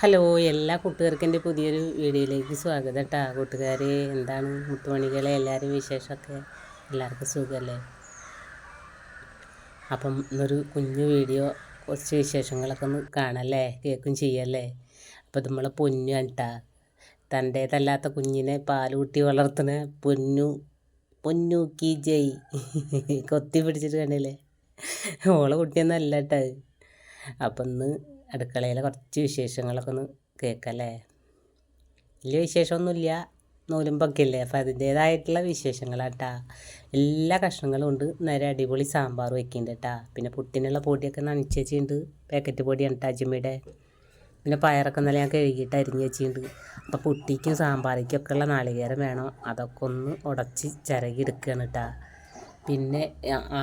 Hello എല്ലാ കൂട്ടുകാർക്കും എന്റെ പുതിയൊരു വീഡിയോയിലേക്ക് സ്വാഗതം കേട്ടോ കൂട്ടുകാരെ എന്താണ് മുത്തുമണികളെ എല്ലാവരും വിശേഷമൊക്കെ? എല്ലാവർക്കും സുഖമല്ലേ? അപ്പം ഇന്നൊരു കുഞ്ഞു വീഡിയോ കുറച്ച് വിശേഷങ്ങളൊക്കെ ഒന്ന് കാണല്ലേ? കേൾക്കും ചെയ്യല്ലേ? അപ്പം നമ്മളെ പൊന്നു കണ്ടാ തന്റേതല്ലാത്ത കുഞ്ഞിനെ പാലൂട്ടി വളർത്തുന്ന പൊന്നു പൊന്നു കി ജയ്. കൊത്തി പിടിച്ചിട്ട് കണ്ടില്ലേ? ഓളെ കുട്ടിയൊന്നും അല്ല കേട്ടോ അപ്പം ഇന്ന് അടുക്കളയിലെ കുറച്ച് വിശേഷങ്ങളൊക്കെ ഒന്ന് കേൾക്കല്ലേ? വലിയ വിശേഷമൊന്നുമില്ല. നൂലുമ്പൊക്കെ ഇല്ലേ അപ്പം അതിന്റേതായിട്ടുള്ള വിശേഷങ്ങളാട്ടാ. എല്ലാ കഷ്ണങ്ങളും ഉണ്ട്. നേരെ അടിപൊളി സാമ്പാർ വെക്കുന്നുണ്ട് കേട്ടാ പിന്നെ പുട്ടിനുള്ള പൊടിയൊക്കെ നനച്ചുവെച്ചിട്ടുണ്ട് പാക്കറ്റ് പൊടിയാണ് കേട്ടോ അജിമ്മയുടെ പിന്നെ പയറൊക്കെ നല്ല ഞാൻ കഴുകിയിട്ട് അരിഞ്ഞ് വെച്ചിട്ടുണ്ട് അപ്പോൾ പുട്ടിക്കും സാമ്പാറിക്കൊക്കെ ഉള്ള നാളികേരം വേണം. അതൊക്കെ ഒന്ന് ഉടച്ച് ചിരകി എടുക്കുകയാണ് കേട്ടാ പിന്നെ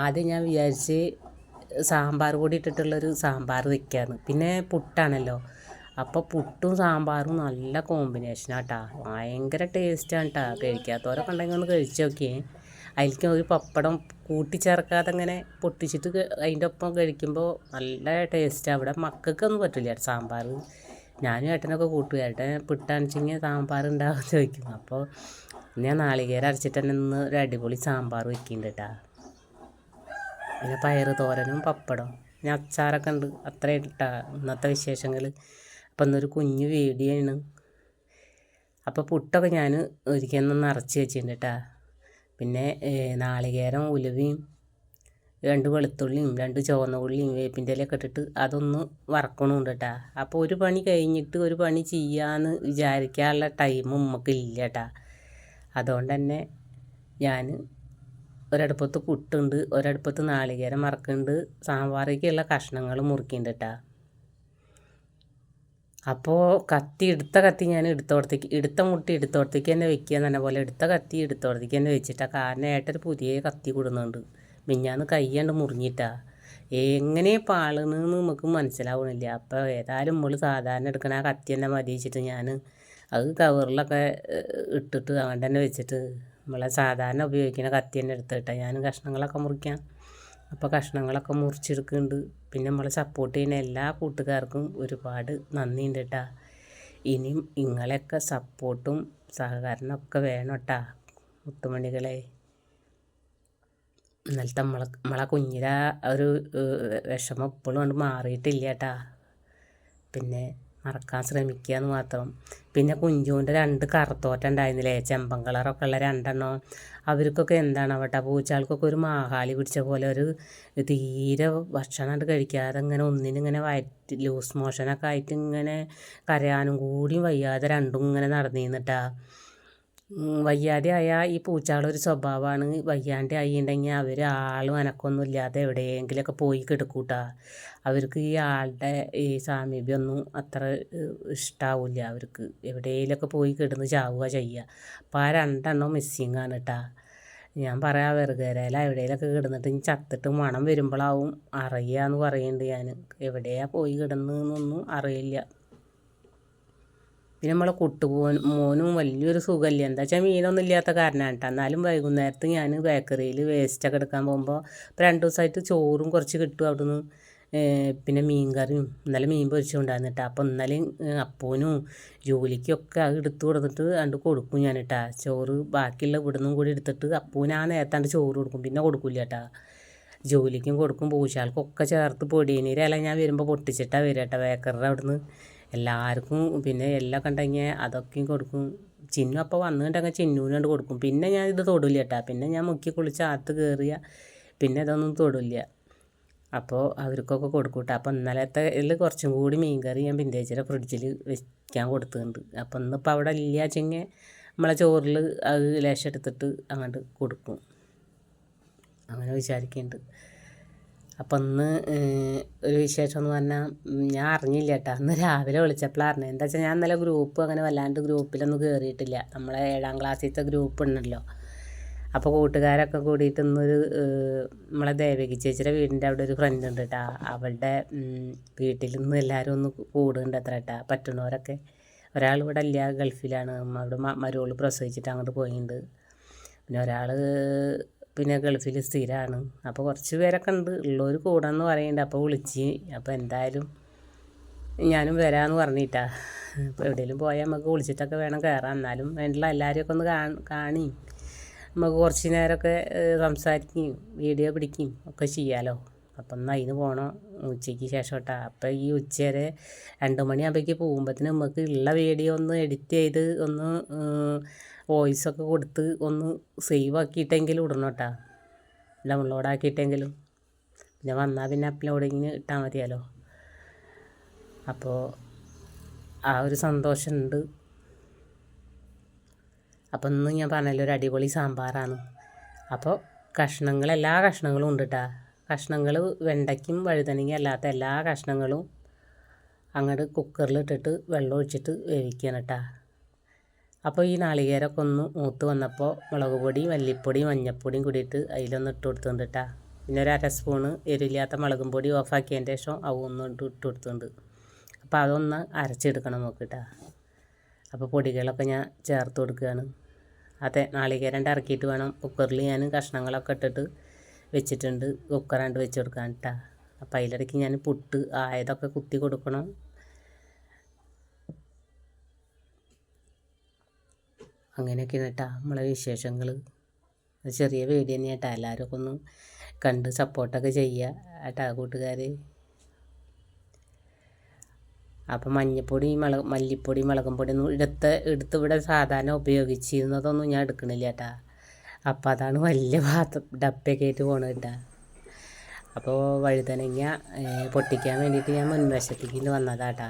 ആദ്യം ഞാൻ വിചാരിച്ച് സാമ്പാർ കൂടി ഇട്ടിട്ടുള്ളൊരു സാമ്പാർ വെക്കാന്ന്. പിന്നെ പുട്ടാണല്ലോ. അപ്പോൾ പുട്ടും സാമ്പാറും നല്ല കോമ്പിനേഷനാട്ടാ ഭയങ്കര ടേസ്റ്റാണ് കേട്ടോ കഴിക്കാത്തവരൊക്കെ ഉണ്ടെങ്കിൽ ഒന്ന് കഴിച്ച് നോക്കിയേ. അതിലേക്ക് ഒരു പപ്പടം കൂട്ടിച്ചേർക്കാതെ ഇങ്ങനെ പൊട്ടിച്ചിട്ട് അതിന്റെ ഒപ്പം കഴിക്കുമ്പോൾ നല്ല ടേസ്റ്റാണ് അവിടെ മക്കൾക്കൊന്നും പറ്റില്ല സാമ്പാർ. ഞാനും ഏട്ടനൊക്കെ കൂട്ടും. ഏട്ടൻ പുട്ടാണിച്ചെങ്കിൽ സാമ്പാർ ഉണ്ടാവും ചോദിക്കും അപ്പോൾ ഞാൻ നാളികേരം അരച്ചിട്ട് തന്നെ ഇന്ന് ഒരു അടിപൊളി സാമ്പാർ വെക്കുന്നുണ്ട് കേട്ടോ പിന്നെ പയറ് തോരനും പപ്പടം പിന്നെ അച്ചാറൊക്കെ ഉണ്ട്. അത്ര ഇട്ടാ ഇന്നത്തെ വിശേഷങ്ങൾ അപ്പം ഇന്നൊരു കുഞ്ഞു വീഡിയോ ആണ്. അപ്പോൾ പുട്ടൊക്കെ ഞാൻ ഒരിക്കൽ നിറച്ച് വെച്ചിട്ടുണ്ട് കേട്ടാ പിന്നെ നാളികേരം ഉലുവയും രണ്ട് വെളുത്തുള്ളിയും രണ്ട് ചുവന്ന ഉള്ളിയും വേപ്പിന്റെ ഇലയൊക്കെ ഇട്ടിട്ട് അതൊന്ന് വറക്കണമുണ്ട് കേട്ടാ അപ്പോൾ ഒരു പണി കഴിഞ്ഞിട്ട് ഒരു പണി ചെയ്യാമെന്ന് വിചാരിക്കാനുള്ള ടൈമും നമുക്കില്ല കേട്ടാ അതുകൊണ്ട് തന്നെ ഞാൻ ഒരടുപ്പത്ത് പുട്ടുണ്ട് ഒരടുപ്പത്ത് നാളികേരം മറക്കുന്നുണ്ട് സാമ്പാറേക്കുള്ള കഷ്ണങ്ങൾ മുറിക്കുന്നുണ്ട് കേട്ടോ അപ്പോൾ കത്തി എടുത്ത കത്തി ഞാൻ എടുത്തോടത്തേക്ക് എടുത്ത മുട്ടി എടുത്തോടത്തേക്ക് തന്നെ വെക്കുക എന്നെ പോലെ എടുത്ത കത്തി എടുത്തോടത്തേക്ക് തന്നെ വെച്ചിട്ടാണ് കാരണം ഏട്ടൊരു പുതിയ കത്തി കൊടുക്കുന്നുണ്ട്. മിഞ്ഞാന്ന് കയ്യാണ്ട് മുറിഞ്ഞിട്ടാ. എങ്ങനെ പാളണെന്ന് നമുക്ക് മനസ്സിലാവണില്ല. അപ്പോൾ ഏതായാലും നമ്മൾ സാധാരണ എടുക്കണ ആ കത്തി തന്നെ മതി വെച്ചിട്ട് ഞാൻ അത് കവറിലൊക്കെ ഇട്ടിട്ട് അങ്ങനെ തന്നെ വെച്ചിട്ട് നമ്മളെ സാധാരണ ഉപയോഗിക്കുന്ന കത്തി തന്നെ എടുത്തിട്ട്. ഞാനും കഷ്ണങ്ങളൊക്കെ മുറിക്കാം. അപ്പോൾ കഷ്ണങ്ങളൊക്കെ മുറിച്ചെടുക്കുന്നുണ്ട്. പിന്നെ നമ്മളെ സപ്പോർട്ട് ചെയ്യുന്ന എല്ലാ കൂട്ടുകാർക്കും ഒരുപാട് നന്ദിയുണ്ട് കേട്ടാ ഇനിയും നിങ്ങളെയൊക്കെ സപ്പോർട്ടും സഹകരണമൊക്കെ വേണം കേട്ടാ മുത്തുമണികളെ. ഇന്നലത്തെ നമ്മളെ നമ്മളെ കുഞ്ഞിലെ ഒരു വിഷമം ഇപ്പോഴും കൊണ്ട് മാറിയിട്ടില്ല കേട്ടാ പിന്നെ മറക്കാൻ ശ്രമിക്കുക എന്ന് മാത്രം. പിന്നെ കുഞ്ചുവിന്റെ രണ്ട് കറുത്തോറ്റം ഉണ്ടായിരുന്നില്ലേ? ചെമ്പൻ കളറൊക്കെ ഉള്ള രണ്ടെണ്ണം. അവർക്കൊക്കെ എന്താണ് അവിടെ പൂച്ചാൾക്കൊക്കെ ഒരു മാഹാലി പിടിച്ച പോലെ ഒരു തീരെ ഭക്ഷണം കഴിക്കാതെ ഇങ്ങനെ ഒന്നിനിങ്ങനെ വയറ്റ് ലൂസ് മോഷനൊക്കെ ആയിട്ട് ഇങ്ങനെ കരയാനും കൂടിയും വയ്യാതെ രണ്ടും ഇങ്ങനെ നടന്നിരുന്നിട്ടാ. വയ്യാതെ ആയാൽ ഈ പൂച്ചാളൊരു സ്വഭാവമാണ് വയ്യാണ്ട് ആയിട്ടുണ്ടെങ്കിൽ അവർ ആളും അനക്കൊന്നും ഇല്ലാതെ എവിടെയെങ്കിലുമൊക്കെ പോയി കിടക്കൂട്ടാ. അവർക്ക് ഈ ആളുടെ ഈ സാമീപ്യമൊന്നും അത്ര ഇഷ്ടാവില്ല. അവർക്ക് എവിടെയെങ്കിലുമൊക്കെ പോയി കിടന്ന് ചാവുക ചെയ്യുക അപ്പോൾ ആ രണ്ടെണ്ണം മിസ്സിങ് ആണ് കേട്ടാ ഞാൻ പറയാം വെറുകരയില എവിടെയെങ്കിലൊക്കെ കിടന്നിട്ട് ഇനി ചത്തിട്ട് മണം വരുമ്പോഴാവും അറിയുക എന്ന് പറയുന്നുണ്ട് ഞാൻ എവിടെയാണ് പോയി കിടന്നതെന്നൊന്നും അറിയില്ല. പിന്നെ നമ്മളെ കുട്ടുപോൻ മോനും വലിയൊരു സുഖമില്ല എന്താ വെച്ചാൽ മീനൊന്നും ഇല്ലാത്ത കാരണമാണ് കേട്ടോ എന്നാലും വൈകുന്നേരത്ത് ഞാൻ ബേക്കറിയിൽ വേസ്റ്റൊക്കെ എടുക്കാൻ പോകുമ്പോൾ ഇപ്പോൾ രണ്ട് ദിവസമായിട്ട് ചോറും കുറച്ച് കിട്ടും അവിടുന്ന്. പിന്നെ മീൻ കറിയും ഇന്നലെ മീൻ പൊരിച്ചുകൊണ്ടായിരുന്നു കേട്ടോ അപ്പോൾ ഇന്നലെ അപ്പൂനും ജോലിക്കൊക്കെ അത് എടുത്തു കൊടുത്തിട്ട് കണ്ട് കൊടുക്കും ഞാൻ ചോറ് ബാക്കിയുള്ള ഇവിടുന്നും കൂടി എടുത്തിട്ട് അപ്പൂനാ ആ നേരത്താണ്ട് ചോറ് കൊടുക്കും. പിന്നെ കൊടുക്കില്ല കേട്ടാ ജോലിക്കും കൊടുക്കും പൂശാൽക്കൊക്കെ ചേർത്ത് പൊടിയനീരല്ല ഞാൻ വരുമ്പോൾ പൊട്ടിച്ചിട്ടാണ് വരിക കേട്ടോ ബേക്കറിയുടെ അവിടുന്ന്. എല്ലാവർക്കും പിന്നെ എല്ലാം കണ്ടെങ്കിൽ അതൊക്കെയും കൊടുക്കും. ചിന്നു അപ്പോൾ വന്നിട്ടുണ്ടെങ്കിൽ ചിന്നൂനോട് കൊടുക്കും. പിന്നെ ഞാൻ ഇത് തൊടില്ല കേട്ടോ പിന്നെ ഞാൻ മുക്കി കുളിച്ച് അകത്ത് കയറിയ പിന്നെ ഇതൊന്നും തൊടില്ല. അപ്പോൾ അവർക്കൊക്കെ കൊടുക്കും കേട്ടോ അപ്പോൾ ഇന്നലത്തെ ഇതിൽ കുറച്ചും കൂടി മീൻ കറി ഞാൻ ബിന്ദേച്ചിയുടെ ഫ്രിഡ്ജിൽ വെക്കാൻ കൊടുത്തിട്ടുണ്ട് അപ്പോൾ ഇന്നിപ്പോൾ അവിടെ ഇല്ല വെച്ചെങ്കിൽ നമ്മളെ ചോറിൽ അത് ലേശം എടുത്തിട്ട് അങ്ങോട്ട് കൊടുക്കും. അങ്ങനെ വിചാരിക്കുന്നുണ്ട് അപ്പം ഇന്ന് ഒരു വിശേഷം എന്ന് പറഞ്ഞാൽ ഞാൻ അറിഞ്ഞില്ല കേട്ടോ. അന്ന് രാവിലെ വിളിച്ചപ്പോഴാണ് അറിഞ്ഞത്. എന്താ വെച്ചാൽ ഞാൻ ഇന്നലെ ഗ്രൂപ്പ് അങ്ങനെ വല്ലാണ്ട് ഗ്രൂപ്പിലൊന്നും കയറിയിട്ടില്ല നമ്മളെ ഏഴാം ക്ലാസ്സിലത്തെ ഗ്രൂപ്പ് ഉണ്ടല്ലോ. അപ്പോൾ കൂട്ടുകാരൊക്കെ കൂടിയിട്ട് ഇന്നൊരു നമ്മളെ ദേവകി ചേച്ചിയുടെ വീടിന്റെ അവിടെ ഒരു ഫ്രണ്ട് ഉണ്ട് കേട്ടോ. അവളുടെ വീട്ടിൽ നിന്ന് എല്ലാവരും ഒന്ന് കൂടുന്നുണ്ട് അത്ര കേട്ടോ. പറ്റുന്നവരൊക്കെ ഒരാൾ ഇവിടെ ഇല്ല ഗൾഫിലാണ്. അവിടെ മരുവൾ പ്രസവിച്ചിട്ട് അങ്ങോട്ട് പോയിട്ടുണ്ട് പിന്നെ ഒരാൾ പിന്നെ ഗൾഫിൽ സ്ഥിരമാണ് അപ്പോൾ കുറച്ച് പേരൊക്കെ ഉണ്ട്. ഉള്ളവർ കൂടാന്ന് പറയുന്നുണ്ട് അപ്പോൾ വിളിച്ച്. അപ്പോൾ എന്തായാലും ഞാനും വരാമെന്ന് പറഞ്ഞിട്ടാ. ഇപ്പോൾ എവിടെയെങ്കിലും പോയാൽ നമുക്ക് വിളിച്ചിട്ടൊക്കെ വേണം കയറാൻ എന്നാലും വേണ്ടില്ല എല്ലാവരെയൊക്കെ ഒന്ന് കാണി. നമുക്ക് കുറച്ച് നേരമൊക്കെ സംസാരിക്കുകയും വീഡിയോ പിടിക്കുകയും ഒക്കെ ചെയ്യാമല്ലോ അപ്പം എന്നാൽ അതിന് പോകണം ഉച്ചയ്ക്ക് ശേഷം കേട്ടോ അപ്പം ഈ ഉച്ച വരെ രണ്ട് മണിയാകുമ്പോഴേക്ക് പോകുമ്പോഴത്തേന് നമുക്ക് ഉള്ള വീഡിയോ ഒന്ന് എഡിറ്റ് ചെയ്ത് ഒന്ന് വോയിസൊക്കെ കൊടുത്ത് ഒന്ന് സേവ് ആക്കിയിട്ടെങ്കിലും ഇടണം കേട്ടോ ഡൗൺലോഡ് ആക്കിയിട്ടെങ്കിലും പിന്നെ വന്നാൽ പിന്നെ അപ്ലോഡിങ്ങിന് ഇട്ടാൽ മതിയല്ലോ. അപ്പോൾ ആ ഒരു സന്തോഷമുണ്ട് അപ്പം ഇന്ന് ഞാൻ പറഞ്ഞല്ലോ ഒരു അടിപൊളി സാമ്പാറാണ്. അപ്പോൾ കഷ്ണങ്ങൾ എല്ലാ കഷ്ണങ്ങളും ഉണ്ട് കേട്ടോ കഷ്ണങ്ങൾ വെണ്ടയ്ക്കും വഴുതനങ്ങയും അല്ലാത്ത എല്ലാ കഷ്ണങ്ങളും അങ്ങോട്ട് കുക്കറിലിട്ടിട്ട് വെള്ളം ഒഴിച്ചിട്ട് വേവിക്കണം കേട്ടോ അപ്പോൾ ഈ നാളികേരമൊക്കെ ഒന്ന് മൂത്ത് വന്നപ്പോൾ മുളക് പൊടി മല്ലിപ്പൊടി മഞ്ഞൾപ്പൊടിയും കൂടിയിട്ട് അതിലൊന്ന് ഇട്ട് കൊടുത്തിട്ടുണ്ട് കേട്ടോ പിന്നെ ഒരു അര സ്പൂണ് എരില്ലാത്ത മുളകും പൊടി ഓഫാക്കിയതിന്റെ ശേഷം അവ ഒന്ന് ഇട്ട് ഇട്ട് കൊടുത്തുണ്ട് അപ്പോൾ അതൊന്ന് അരച്ചെടുക്കണം നോക്കിട്ടാ അപ്പോൾ പൊടികളൊക്കെ ഞാൻ ചേർത്ത് കൊടുക്കുകയാണ്. അതെ നാളികേരം ഇറക്കിയിട്ട് വേണം. കുക്കറിൽ ഞാൻ കഷ്ണങ്ങളൊക്കെ ഇട്ടിട്ട് വെച്ചിട്ടുണ്ട്. കുക്കറാണ്ട് വെച്ച് കൊടുക്കാൻ കേട്ടോ അപ്പോൾ അതിലിടയ്ക്ക് ഞാൻ പുട്ട് ആയതൊക്കെ കുത്തി കൊടുക്കണം. അങ്ങനെയൊക്കെയാണ് കേട്ടോ നമ്മളെ വിശേഷങ്ങൾ ചെറിയ വീഡിയോ തന്നെ കേട്ടോ എല്ലാവരും ഒന്ന് കണ്ട് സപ്പോർട്ടൊക്കെ ചെയ്യുക കേട്ടോ കൂട്ടുകാർ അപ്പം മഞ്ഞപ്പൊടി മുളക് മല്ലിപ്പൊടി മുളകും പൊടി ഒന്നും എടുത്ത് എടുത്ത് ഇവിടെ സാധാരണ ഉപയോഗിച്ചിരുന്നതൊന്നും ഞാൻ എടുക്കണില്ല കേട്ടാ. അപ്പം അതാണ് വലിയ പാത്രം ഡപ്പയൊക്കെ ആയിട്ട് പോണത് കേട്ടാ. അപ്പോൾ വഴുതനങ്ങ പൊട്ടിക്കാൻ വേണ്ടിയിട്ട് ഞാൻ മുൻവശത്തേക്ക് വന്നതാട്ടാ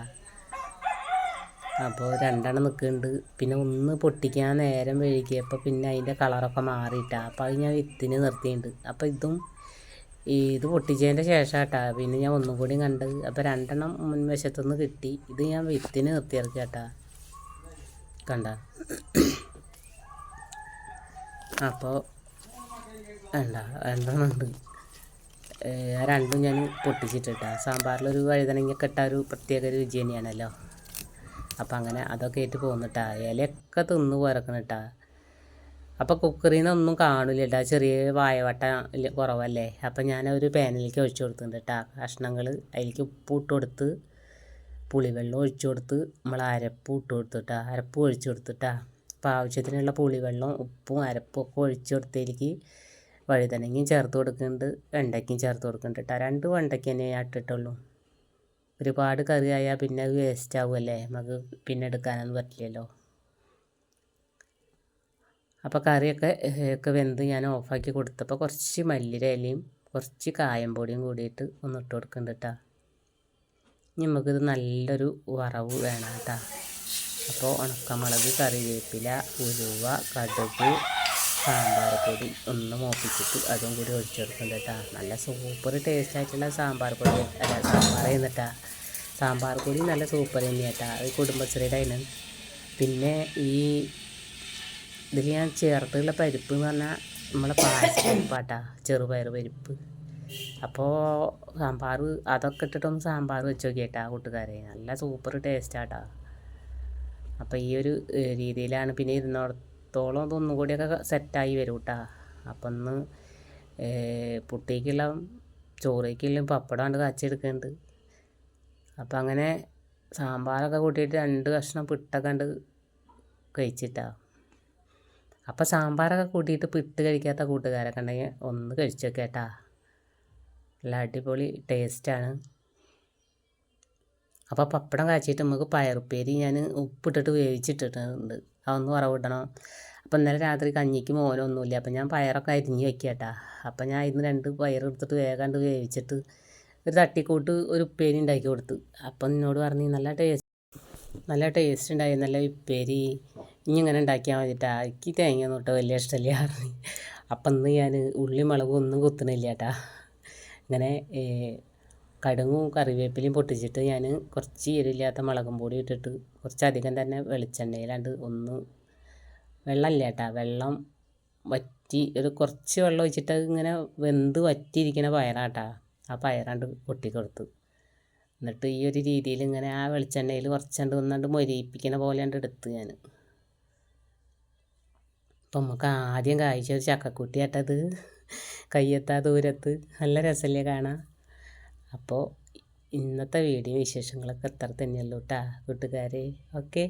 അപ്പോൾ രണ്ടെണ്ണം നിൽക്കുന്നുണ്ട് പിന്നെ ഒന്ന് പൊട്ടിക്കാൻ നേരം വൈകിയപ്പോൾ പിന്നെ അതിന്റെ കളറൊക്കെ മാറിയിട്ടാ അപ്പോൾ അത് ഞാൻ വിത്തിന് നിർത്തിയിട്ടുണ്ട് അപ്പോൾ ഇതും ഇത് പൊട്ടിച്ചതിന്റെ ശേഷം കേട്ടാ പിന്നെ ഞാൻ ഒന്നും കൂടി കണ്ട് അപ്പോൾ രണ്ടെണ്ണം മുൻവശത്തുനിന്ന് കിട്ടി. ഇത് ഞാൻ വിത്തിന് നിർത്തിയിറക്കി കേട്ടാ കണ്ട അപ്പോൾ വേണ്ട ആ രണ്ടും ഞാൻ പൊട്ടിച്ചിട്ടിട്ടാ. സാമ്പാറിലൊരു വഴുതനങ്ങ ഇട്ട ഒരു പ്രത്യേക രുചി തന്നെയാണല്ലോ. അപ്പം അങ്ങനെ അതൊക്കെ ആയിട്ട് പോകുന്നിട്ടാ ഇലയൊക്കെ തിന്ന് പോരക്കണിട്ടാ അപ്പോൾ കുക്കറിൽ നിന്നൊന്നും കാണില്ല കേട്ടോ ചെറിയ വായവട്ട കുറവല്ലേ? അപ്പം ഞാൻ ഒരു പാനിലേക്ക് ഒഴിച്ചു കൊടുത്തിട്ടുണ്ട് കേട്ടോ കഷ്ണങ്ങൾ അതിലേക്ക് ഉപ്പ് ഇട്ട് കൊടുത്ത് പുളിവെള്ളം ഒഴിച്ചു കൊടുത്ത് നമ്മൾ അരപ്പ് ഇട്ട് കൊടുത്തിട്ടാ അരപ്പ് ഒഴിച്ചു കൊടുത്തിട്ടാ അപ്പോൾ ആവശ്യത്തിനുള്ള പുളിവെള്ളം ഉപ്പും അരപ്പും ഒക്കെ ഒഴിച്ചു കൊടുത്തതിലേക്ക് വഴുതനങ്ങയും ചേർത്ത് കൊടുക്കുന്നുണ്ട് വെണ്ടയ്ക്കും ചേർത്ത് കൊടുക്കുന്നുണ്ട് കേട്ടോ രണ്ട് വെണ്ടയ്ക്ക് തന്നെ ഞാൻ ഇട്ടിട്ടുള്ളൂ. ഒരുപാട് കറി ആയാൽ പിന്നെ അത് വേസ്റ്റ് ആവുമല്ലേ നമുക്ക് പിന്നെ എടുക്കാനൊന്നും പറ്റില്ലല്ലോ. അപ്പോൾ കറിയൊക്കെ ഒക്കെ വെന്ത് ഞാൻ ഓഫാക്കി കൊടുത്തപ്പോൾ കുറച്ച് മല്ലിരയിലയും കുറച്ച് കായം പൊടിയും കൂടിയിട്ട് ഒന്ന് ഇട്ട് കൊടുക്കുന്നുണ്ട് കേട്ടോ നമുക്കിത് നല്ലൊരു വറവ് വേണം കേട്ടോ അപ്പോൾ ഉണക്കമുളക് കറിവേപ്പില ഉലുവ കടുക് സാമ്പാർ പൊടി ഒന്ന് മോപ്പിച്ചിട്ട് അതും കൂടി ഒഴിച്ചെടുക്കും കേട്ടോ. നല്ല സൂപ്പർ ടേസ്റ്റ് ആയിട്ടുള്ള സാമ്പാർ പൊടി അല്ല സാമ്പാർ ചെയ്യുന്നിട്ടാ സാമ്പാർ പൊടി നല്ല സൂപ്പർ തന്നെയാട്ടാ അത് കുടുംബശ്രീയുടെ അതിന്. പിന്നെ ഈ ഇതിൽ ഞാൻ ചേർത്തുള്ള പരിപ്പ് എന്ന് പറഞ്ഞാൽ നമ്മളെ പായസപ്പരിപ്പാട്ടാ ചെറുപയർ പരിപ്പ്. അപ്പോൾ സാമ്പാർ അതൊക്കെ ഇട്ടിട്ടൊന്ന് സാമ്പാർ വെച്ച് നോക്കിയേട്ടാ കൂട്ടുകാരെ. നല്ല സൂപ്പർ ടേസ്റ്റാട്ടാ അപ്പോൾ ഈ ഒരു രീതിയിലാണ് പിന്നെ ഇരുന്നോടത്തോളം അതൊന്നും കൂടിയൊക്കെ സെറ്റായി വരും കേട്ടാ അപ്പം ഒന്ന് പുട്ടിക്കുള്ള പപ്പടം കണ്ട് അപ്പം അങ്ങനെ സാമ്പാറൊക്കെ കൂട്ടിയിട്ട് രണ്ട് കഷ്ണം പിട്ടൊക്കെ കണ്ട് കഴിച്ചിട്ടാ. അപ്പം സാമ്പാറൊക്കെ കൂട്ടിയിട്ട് പിട്ട് കഴിക്കാത്ത കൂട്ടുകാരൊക്കെ ഉണ്ടെങ്കിൽ ഒന്ന് കഴിച്ചു കേട്ടാ നല്ല അടിപൊളി ടേസ്റ്റാണ്. അപ്പോൾ പപ്പടം കാച്ചിട്ട് നമുക്ക് പയറുപ്പേരി ഞാൻ ഉപ്പിട്ടിട്ട് വേവിച്ചിട്ടിട്ടുണ്ട്. അതൊന്ന് വറവിടണം. അപ്പം ഇന്നലെ രാത്രി കഞ്ഞിക്ക് മോനൊന്നുമില്ല അപ്പം ഞാൻ പയറൊക്കെ അരിഞ്ഞ് വെക്കാട്ടാ. അപ്പം ഞാൻ ഇന്ന് രണ്ട് പയർ എടുത്തിട്ട് വേവിച്ചിട്ട് ഒരു തട്ടിക്കൂട്ട് ഒരു ഉപ്പേരി ഉണ്ടാക്കി കൊടുത്തു. അപ്പം എന്നോട് പറഞ്ഞു നല്ല ടേസ്റ്റ് നല്ല ടേസ്റ്റ് ഉണ്ടായി നല്ല ഉപ്പേരി. ഇനി ഇങ്ങനെ ഉണ്ടാക്കിയാൽ മതിട്ടാ. എനിക്ക് തേങ്ങ തൊട്ട് വലിയ ഇഷ്ടമില്ല അപ്പം ഇന്ന് ഞാൻ ഉള്ളി മുളകും ഒന്നും കുത്തണില്ല കേട്ടാ ഇങ്ങനെ കടുങ്ങും കറിവേപ്പിലയും പൊട്ടിച്ചിട്ട് ഞാൻ കുറച്ച് ഈരില്ലാത്ത മുളകും പൊടി ഇട്ടിട്ട് കുറച്ചധികം തന്നെ വെളിച്ചെണ്ണയിലാണ്ട് ഒന്ന് വെള്ളമില്ല കേട്ടാ വെള്ളം വറ്റി ഒരു കുറച്ച് വെള്ളം ഒഴിച്ചിട്ട് ഇങ്ങനെ വെന്ത് വറ്റിയിരിക്കുന്ന പയറാട്ടാ ആ പയറാണ്ട് പൊട്ടിക്കൊടുത്ത്. എന്നിട്ട് ഈ ഒരു രീതിയിൽ ഇങ്ങനെ ആ വെളിച്ചെണ്ണയിൽ കുറച്ചുണ്ട് ഒന്നുകൊണ്ട് മൊരിയിപ്പിക്കുന്ന പോലെ എടുത്ത് ഞാൻ അപ്പം നമുക്ക് ആദ്യം കാഴ്ച ഒരു ചക്കക്കുട്ടി ആട്ടത് കയ്യെത്താ ദൂരത്ത്. നല്ല രസമല്ലേ കാണാം അപ്പോൾ ഇന്നത്തെ വീഡിയോ വിശേഷങ്ങളൊക്കെ അത്ര തന്നെയുള്ളൂ കേട്ടോ കൂട്ടുകാരെ. ഓക്കെ.